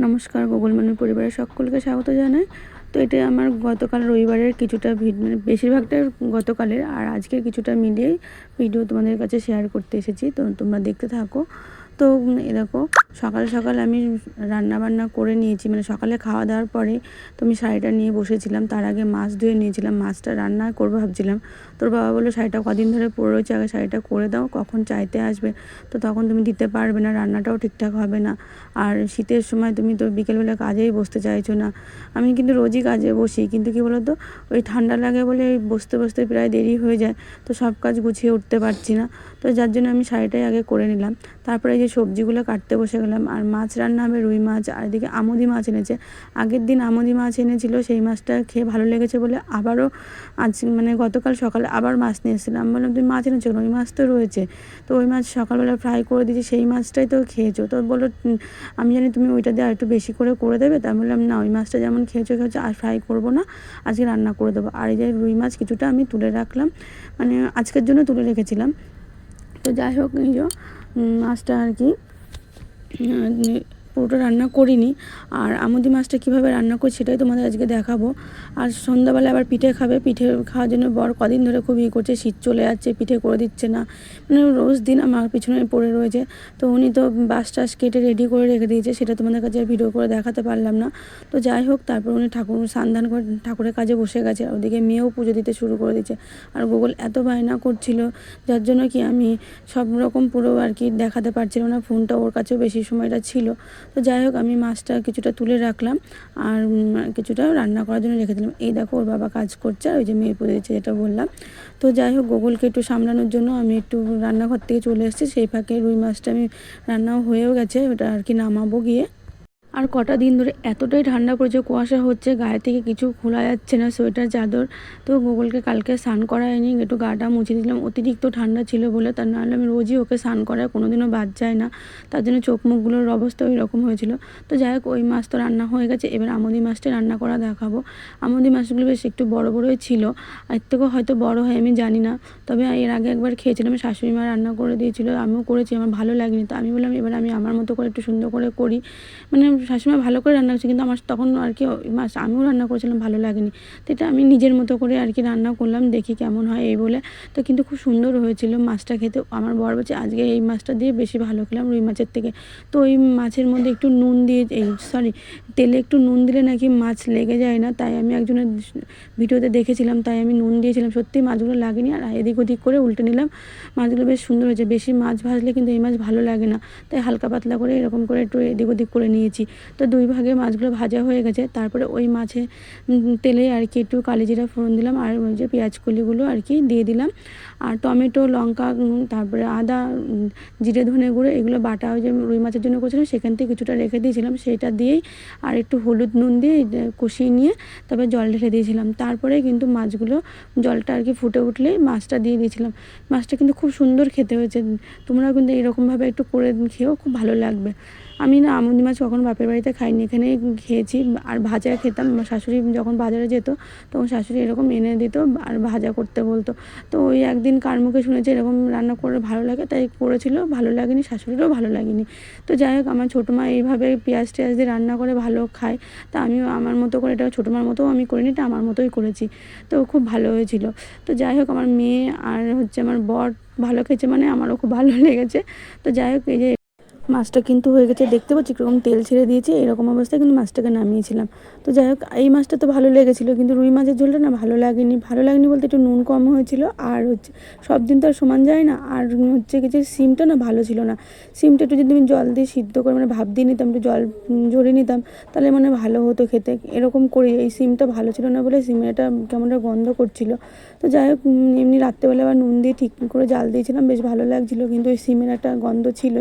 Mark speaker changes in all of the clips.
Speaker 1: নমস্কার গুগল মানুষ পরিবারের সকলকে স্বাগত জানাই। তো এটা আমার গতকাল রবিবারের কিছুটা মানে বেশিরভাগটা গতকালের, আর আজকে কিছুটা মিলিয়েই ভিডিও তোমাদের কাছে শেয়ার করতে এসেছি। তো তোমরা দেখতে থাকো। তো দেখো, সকাল সকাল আমি রান্না বান্না করে নিয়েছি। মানে সকালে খাওয়া দাওয়ার পরে তো আমি শাড়িটা নিয়ে বসেছিলাম। তার আগে মাছ ধুয়ে নিয়েছিলাম। মাছটা রান্না করব ভাবছিলাম। তোর বাবা বলল, শাড়িটা কদিন ধরে পরে রয়েছে, আগে শাড়িটা করে দাও, কখন চাইতে আসবে? তো তখন তুমি দিতে পারবে না, রান্নাটাও ঠিকঠাক হবে না। আর শীতের সময় তুমি তো বিকেলবেলা কাজেই বসতে চাইছো না। আমি কিন্তু রোজই কাজে বসি, কিন্তু কি বলো তো ওই ঠান্ডা লাগে বলে বসতে বসতে প্রায় দেরি হয়ে যায়। তো সব কাজ গুছিয়ে উঠতে পারছি না। তো যার জন্য আমি শাড়িটাই আগে করে নিলাম। তারপরে যে সবজিগুলো কাটতে বসে গেলাম। আর মাছ রান্না হবে রুই মাছ আর এদিকে আমুদি মাছ এনেছে। আগের দিন আমুদি মাছ এনেছিল সেই মাছটা খেয়ে ভালো লেগেছে বলে আবারও আজ মানে গতকাল সকালে আবার মাছ নিয়ে এসেছিলাম। বললাম তুমি মাছ এনেছো রুই মাছ তো রয়েছে। তো ওই মাছ সকালবেলা ফ্রাই করে দিয়েছি সেই মাছটাই তো খেয়েছো। তো "উম, আমি জানি তুমি ওইটা দিয়ে আর একটু বেশি করে করে দেবে। তা বললাম না ওই মাছটা যেমন খেয়েছো খেয়েছো আর ফ্রাই করব না। আজকে রান্না করে দেবো। আর এই যে রুই মাছ কিছুটা আমি তুলে রাখলাম। মানে আজকের জন্য তুলে রেখেছিলাম। তো যাই হোক মাছটা আর কি। পুরোটা রান্না করিনি। আর আমুদি মাছটা কীভাবে রান্না করি সেটাই তোমাদের আজকে দেখাবো। আর সন্ধ্যাবেলা আবার পিঠে খাবে। পিঠে খাওয়ার জন্য বর কদিন ধরে খুব ই করছে, শীত চলে যাচ্ছে, পিঠে করে দিচ্ছে না। মানে রোজ দিন আমার পিছনে পড়ে রয়েছে। তো উনি তো বাস টাস কেটে রেডি করে রেখে দিয়েছে, সেটা তোমাদের কাছে আর ভিডিও করে দেখাতে পারলাম না। তো যাই হোক, তারপর উনি ঠাকুর সান্ধান করে, ঠাকুরের কাজে বসে গেছে। আর ওদিকে মেয়েও পুজো দিতে শুরু করে দিয়েছে। আর গুগল এত বায়না করছিল, যার জন্য কি আমি সব রকম পুরো আর কি দেখাতে পারছিলাম না। ফোনটা ওর কাছেও বেশি সময়টা ছিল। তো যাই হোক, আমি মাছটা কিছুটা তুলে রাখলাম আর কিছুটা রান্না করার জন্য রেখে দিলাম। এই দেখো, ওর বাবা কাজ করছে আর ওই যে মেয়ে পড়ে দিচ্ছে যেটা বললাম। তো যাই হোক, গোগলকে একটু সামলানোর জন্য আমি একটু রান্নাঘর থেকে চলে এসেছি। সেই ফাঁকে রুই মাছটা আমি রান্নাও হয়েও গেছে, ওটা আর কি নামাবো গিয়ে। আর কটা দিন ধরে এতটাই ঠান্ডা পড়েছে, কুয়াশা হচ্ছে, গায়ে থেকে কিছু খোলা যাচ্ছে না, সোয়েটার, চাদর। তো গুগলকে কালকে স্নান করায়নি, একটু গাটা মুছে দিলাম। অতিরিক্ত ঠান্ডা ছিল বলে তার নাহলে আমি রোজই ওকে স্নান করায়, কোনোদিনও বাদ যায় না। তার জন্য চোখ মুখগুলোর অবস্থা ওই রকম হয়েছিল। তো যাই হোক, ওই মাছ তো রান্না হয়ে গেছে, এবার আমুদি মাছটা রান্না করা দেখাবো। আমুদি মাছগুলো বেশ একটু বড় বড়ই ছিল। আর থেকেও হয়তো বড় হয়, আমি জানি না। তবে এর আগে একবার খেয়েছিলাম, শাশুড়ি মা রান্না করে দিয়েছিল, আমিও করেছি, আমার ভালো লাগেনি। তো আমি বললাম, এবার আমি আমার মতো করে একটু সুন্দর করে করি। মানে শাশুড়িমা ভালো করে রান্না করছে, কিন্তু আমার তখন আর কি মাছ আমিও রান্না করেছিলাম, ভালো লাগেনি। তো এটা আমি নিজের মতো করে আর কি রান্না করলাম, দেখি কেমন হয় এই বলে। তো কিন্তু খুব সুন্দর হয়েছিল মাছটা খেতে। আমার বর বলছে, আজকে এই মাছটা দিয়ে বেশি ভালো খেলাম রুই মাছের থেকে। তো ওই মাছের মধ্যে একটু নুন দিয়ে, এই সরি তেলে একটু নুন দিলে নাকি মাছ লেগে যায় না। তাই আমি একজনের ভিডিওতে দেখেছিলাম, তাই আমি নুন দিয়েছিলাম। সত্যি মাছগুলো লাগেনি, আর এদিক ওদিক করে উল্টে নিলাম। মাছগুলো বেশ সুন্দর হয়েছে। বেশি মাছ ভাজলে কিন্তু এই মাছ ভালো লাগে না। তাই হালকা পাতলা করে এরকম করে একটু এদিক ওদিক করে নিয়েছি। তো দুই ভাগে মাছগুলো ভাজা হয়ে গেছে। তারপরে ওই মাছে তেলে আর কি একটু কালি জিরা ফোড়ন দিলাম আর ওই যে পেঁয়াজ কলিগুলো আর কি দিয়ে দিলাম। আর টমেটো, লঙ্কা তারপরে আদা জিরে, ধনে গুঁড়ো এগুলো বাটা ওই যে রুই মাছের জন্য করেছিলাম সেখান থেকে কিছুটা রেখে দিয়েছিলাম। সেটা দিয়েই আর একটু হলুদ নুন দিয়ে কষিয়ে নিয়ে তারপরে জল ঢেলে দিয়েছিলাম। তারপরে কিন্তু মাছগুলো জলটা আর কি ফুটে উঠলেই মাছটা দিয়ে দিয়েছিলাম। মাছটা কিন্তু খুব সুন্দর খেতে হয়েছে। তোমরাও কিন্তু এরকমভাবে একটু করে খেয়েও খুব ভালো লাগবে। আমি না আমুদি মাছ কখনো বাপের বাড়িতে খাইনি, এখানে খেয়েছি আর ভাজা খেতাম। শাশুড়ি যখন বাজারে যেত, তখন শাশুড়ি এরকম এনে দিত আর ভাজা করতে বলতো। তো ওই একদিন কার মুখে শুনেছি, এরকম রান্না করে ভালো লাগে, তাই করেছিল, ভালো লাগেনি, শাশুড়িরও ভালো লাগেনি। তো যাই হোক, আমার ছোটো মা এইভাবে পেঁয়াজ টেয়াজ দিয়ে রান্না করে ভালো খায়। তা আমিও আমার মতো করে এটা ছোটো মার মতোও আমি করিনি, এটা আমার মতোই করেছি। তো খুব ভালো হয়েছিল। তো যাই হোক, আমার মেয়ে আর হচ্ছে আমার বর ভালো খেয়েছে মানে আমারও খুব ভালো লেগেছে। তো যাই হোক, এই যে মাছটা কিন্তু হয়ে গেছে, দেখতে পাচ্ছি কীরকম তেল ছেড়ে দিয়েছে, এরকম অবস্থায় কিন্তু মাছটাকে নামিয়েছিলাম। তো যাই হোক, এই মাছটা তো ভালো লেগেছিলো, কিন্তু রুই মাছের ঝোলটা না ভালো লাগেনি। ভালো লাগেনি বলতে একটু নুন কম হয়েছিল, আর হচ্ছে সব দিন তো আর সমান যায় না, আর হচ্ছে কি যে সিমটা না ভালো ছিল না। সিমটা একটু যদি আমি জল দিয়ে সিদ্ধ করে মানে ভাব দিয়ে নিতাম, একটু জল ঝরিয়ে নিতাম, তাহলে মানে ভালো হতো খেতে। এরকম করি, এই সিমটা ভালো ছিল না বলে সিমের এটা কেমন গন্ধ করছিল। তো যাই হোক এমনি রাত্রেবেলা আবার নুন দিয়ে ঠিক করে জাল দিয়েছিলাম, বেশ ভালো লাগছিল, কিন্তু ওই সিমের একটা গন্ধ ছিল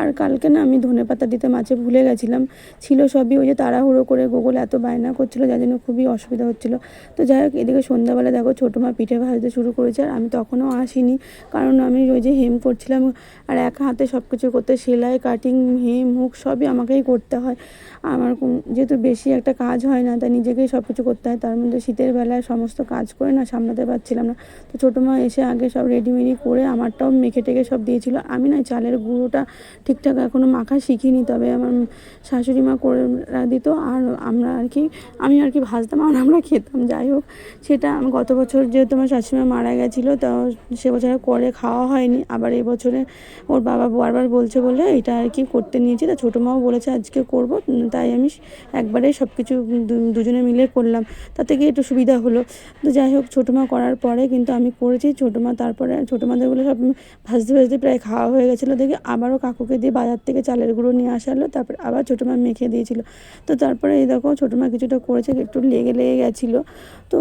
Speaker 1: আর কালকে না আমি ধনে পাতা দিতে মাছে ভুলে গেছিলাম। ছিল সবই ওই যে তাড়াহুড়ো করে গোগল এত বায়না করছিল, যার জন্য খুবই অসুবিধা হচ্ছিল। তো যাই হোক, এদিকে সন্ধ্যাবেলা দেখো ছোটো মা পিঠে ভাজতে শুরু করেছে আর আমি তখনও আসিনি। কারণ আমি ওই যে হেম করছিলাম আর এক হাতে সব কিছু করতে, সেলাই কাটিং হেম, হুক সবই আমাকেই করতে হয়। আমার যেহেতু বেশি একটা কাজ হয় না, তাই নিজেকেই সব কিছু করতে হয়। তার মধ্যে শীতের বেলায় সমস্ত কাজ করে না, সামলাতে পারছিলাম না। তো ছোটো মা এসে আগে সব রেডিমেডি করে আমারটাও মেখে টেকে সব দিয়েছিল। আমি না চালের গুঁড়োটা ঠিকঠাক শাক এখনও মাখা শিখিনি, তবে আমার শাশুড়ি মা করে দিত। আর আমরা আর কি, আমি আর কি ভাজতাম আর আমরা খেতাম। যাই হোক, সেটা গত বছর যেহেতু আমার শাশুড়ি মা মারা গেছিল, তো সে বছর করে খাওয়া হয়নি। আবার এই বছরে ওর বাবা বারবার বলছে বলে এটা আর কি করতে নিয়েছি। তা ছোটো মাও বলেছে আজকে করব, তাই আমি একবারে সব কিছু দুজনে মিলে করলাম। তাতে গিয়ে একটু সুবিধা হলো। তো যাই হোক, ছোটো মা করার পরে কিন্তু আমি করেছি। ছোটো মা তারপরে, ছোটো মাদের বলে সব ভাজতে ভাজতে প্রায় খাওয়া হয়ে গেছিল। দেখে আবারও কাকুকে দিয়ে বাজার থেকে চালের গুঁড়ো নিয়ে আসালো তারপর আবার ছোটো মা মেখে দিয়েছিল। তো তারপরে এই দেখো ছোটো মা কিছুটা করেছে, একটু লেগে লেগে গেছিল। তো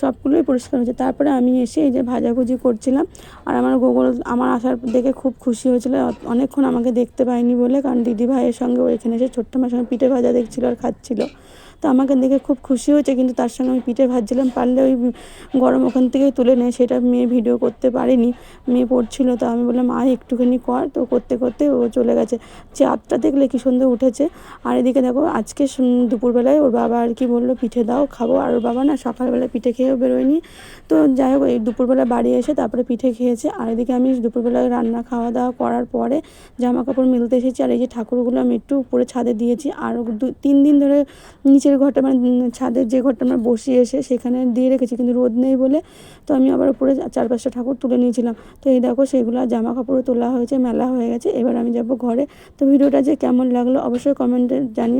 Speaker 1: সবগুলোই পরিষ্কার হয়েছে। তারপরে আমি এসে এই যে ভাজাভুজি করছিলাম, আর আমার গোগল, আমার আসার দেখে খুব খুশি হয়েছিল। অনেকক্ষণ আমাকে দেখতে পাইনি বলে, কারণ দিদি ভাইয়ের সঙ্গে ও এখানে এসে ছোট্ট মার সঙ্গে পিঠে ভাজা দেখছিল আর খাচ্ছিল। তো আমাকে দেখে খুব খুশি হয়েছে, কিন্তু তার সঙ্গে আমি পিঠে ভাজছিলাম। পারলে ওই গরম ওখান থেকে তুলে নেয় সেটা মেয়ে ভিডিও করতে পারেনি। মেয়ে পড়ছিল, তো আমি বললাম মা একটুখানি কর। তো করতে করতে ও চলে গেছে। চাঁদটা দেখলে কি সুন্দর উঠেছে। আর এদিকে দেখো, আজকে দুপুরবেলায় ওর বাবা আর কি বলল, পিঠে দাও, খাব। আর ওর বাবা না সকালবেলায় পিঠে খেয়েও বেরোয়নি। তো যাই হোক, এই দুপুরবেলা বাড়ি এসে তারপরে পিঠে খেয়েছে। আর এদিকে আমি দুপুরবেলা রান্না খাওয়া দাওয়া করার পরে জামা কাপড় মেলতে এসেছি। আর এই যে ঠাকুরগুলো আমি একটু উপরে ছাদে দিয়েছি। আর দু, তিন দিন ধরে নিচের ঘরটা মানে ছাদের যে ঘরটা আমরা বসিয়ে এসে সেখানে দিয়ে রেখেছি, কিন্তু রোদ নেই বলে। তো আমি আবার উপরে চার পাঁচটা ঠাকুর তুলে নিয়েছিলাম। তো এই দেখো সেগুলো জামা কাপড়ও তোলা হয়েছে, মেলা হয়ে গেছে। এবার আমি যাব ঘরে। তো ভিডিওটা যে কেমন লাগল অবশ্যই কমেন্টে জানিও।